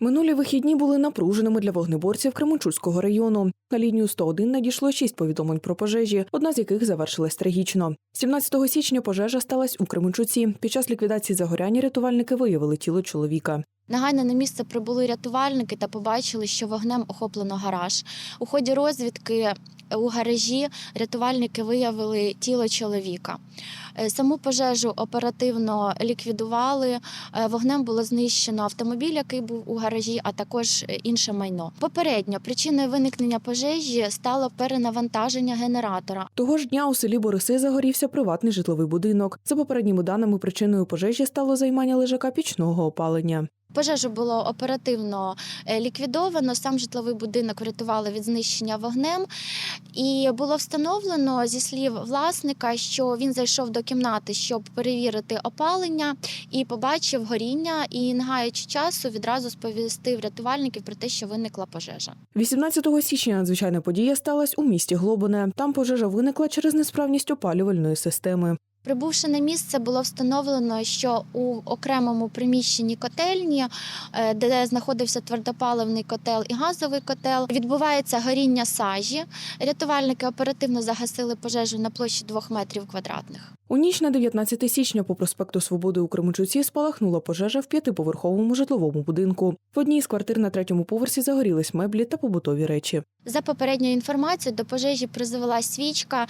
Минулі вихідні були напруженими для вогнеборців Кременчуцького району. На лінію 101 надійшло шість повідомлень про пожежі, одна з яких завершилась трагічно. 17 січня пожежа сталася у Кременчуці. Під час ліквідації загоряння рятувальники виявили тіло чоловіка. Негайно на місце прибули рятувальники та побачили, що вогнем охоплено гараж. У ході розвідки у гаражі рятувальники виявили тіло чоловіка. Е, Саму пожежу оперативно ліквідували. Е, Вогнем було знищено автомобіль, який був у гаражі, а також е, інше майно. Попередньо причиною виникнення пожежі стало перенавантаження генератора. Того ж дня у селі Бориси загорівся приватний житловий будинок. За попередніми даними, причиною пожежі стало займання лежака пічного опалення. Пожежу було оперативно е, ліквідовано. Сам житловий будинок врятували від знищення вогнем. І було встановлено зі слів власника, що він зайшов до кімнати, щоб перевірити опалення, і побачив горіння. І, не гаючи часу, відразу сповістив рятувальників про те, що виникла пожежа. 18 січня надзвичайна подія сталася у місті Глобине. Там пожежа виникла через несправність опалювальної системи. Прибувши на місце, було встановлено, що у окремому приміщенні котельні, е, де знаходився твердопаливний котел і газовий котел, відбувається горіння сажі. Рятувальники оперативно загасили пожежу на площі 2 метрів квадратних. У ніч на 19 січня по проспекту Свободи у Кременчуці спалахнула пожежа в п'ятиповерховому житловому будинку. В одній з квартир на третьому поверсі загорілись меблі та побутові речі. За попередньою інформацією, до пожежі призвелась свічка,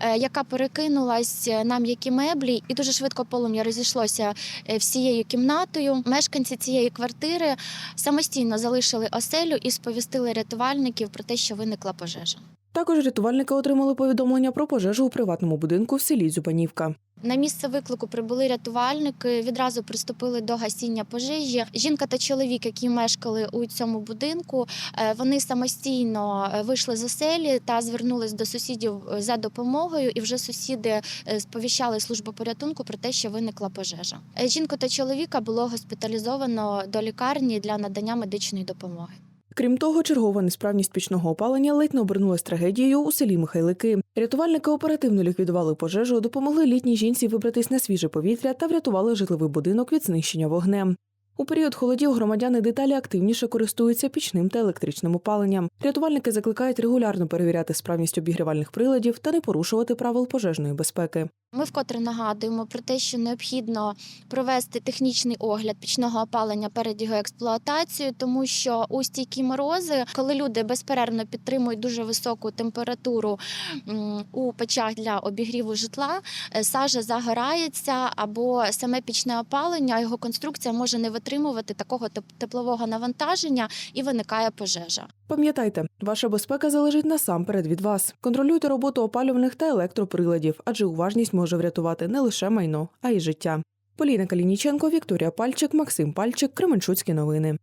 е, яка перекинулась на м'які меблі, і дуже швидко полум'я розійшлося е, всією кімнатою. Мешканці цієї квартири самостійно залишили оселю і сповістили рятувальників про те, що виникла пожежа. Також рятувальники отримали повідомлення про пожежу у приватному будинку в селі Дзюбанівка. На місце виклику прибули рятувальники, відразу приступили до гасіння пожежі. Жінка та чоловік, які мешкали у цьому будинку, е, вони самостійно е, вийшли з оселі та звернулись до сусідів е, за допомогою. І вже сусіди сповіщали службу порятунку про те, що виникла пожежа. Жінку та чоловіка було госпіталізовано до лікарні для надання медичної допомоги. Крім того, чергова несправність пічного опалення ледь не обернулась трагедією у селі Михайлики. Рятувальники оперативно ліквідували пожежу, допомогли літній жінці вибратись на свіже повітря та врятували житловий будинок від знищення вогнем. У період холодів громадяни деталі активніше користуються пічним та електричним опаленням. Рятувальники закликають регулярно перевіряти справність обігрівальних приладів та не порушувати правил пожежної безпеки. Ми вкотре нагадуємо про те, що необхідно провести технічний огляд пічного опалення перед його експлуатацією, тому що у стійкі морози, коли люди безперервно підтримують дуже високу температуру у печах для обігріву житла, е, сажа загорається або саме пічне опалення, його конструкція може не витримувати такого теп- теплового навантаження і виникає пожежа. Пам'ятайте, ваша безпека залежить насамперед від вас. Контролюйте роботу опалювальних та електроприладів, адже уважність може врятувати не лише майно, а й життя. Поліна Калініченко, Вікторія Пальчик, Максим Пальчик, Кременчуцькі новини.